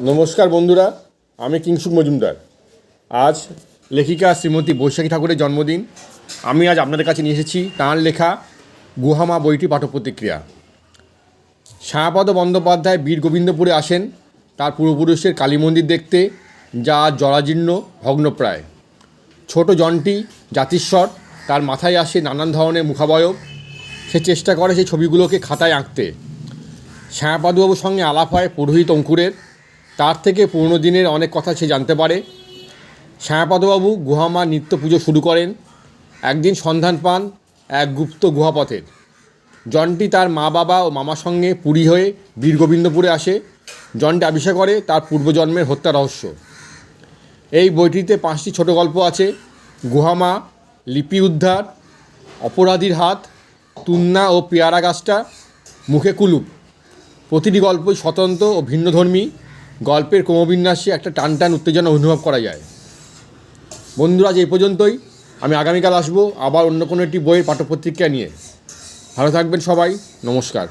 নমস্কার বন্ধুরা, আমি কিংসুক মজুমদার। আজ লেখিকা শ্রীমতী বৈশাখী ঠাকুরের জন্মদিন। আমি আজ আপনাদের কাছে নিয়ে এসেছি তাঁর লেখা গুহামা বইটি পাঠক প্রতিক্রিয়া ছায়াপদ বন্দ্যোপাধ্যায় বীর গোবিন্দপুরে আসেন, তার পূর্বপুরুষের কালী মন্দির দেখতে, যা জরাজীর্ণ, ভগ্নপ্রায়। ছোট জনটি জাতিস্বর, তার মাথায় আসে নানান ধরনের মুখাবয়ব। সে চেষ্টা করে সেই ছবিগুলোকে খাতায় আঁকতে। শ্যামাপাদুবাবুর সঙ্গে আলাপ হয় পুরোহিত অঙ্কুরের। তার থেকে পুরনো দিনের অনেক কথা সে জানতে পারে। শ্যামাপদবাবু গুহামা নিত্য পুজো শুরু করেন। একদিন সন্ধান পান এক গুপ্ত গুহাপথের জনটি তার মা বাবা ও মামার সঙ্গে পুরী হয়ে বীরগোবিন্দপুরে আসে। জনটি আবিষ্কার করে তার পূর্বজন্মের হত্যা রহস্য। এই বইটিতে পাঁচটি ছোট গল্প আছে। গুহামা লিপি উদ্ধার, অপরাধীর হাত, তুন্না ও পেয়ারা গাছটা, মুখে কুলুপ। প্রতিটি গল্পই স্বতন্ত্র ও ভিন্নধর্মী। গল্পের ক্রমবিন্যাসে একটা টান টান উত্তেজনা অনুভব করা যায়। বন্ধুরা, আজ এই পর্যন্তই। আমি আগামীকাল আসব আবার অন্য কোনো একটি বইয়ের পাঠ্যপত্রিকা নিয়ে। ভালো থাকবেন সবাই। নমস্কার।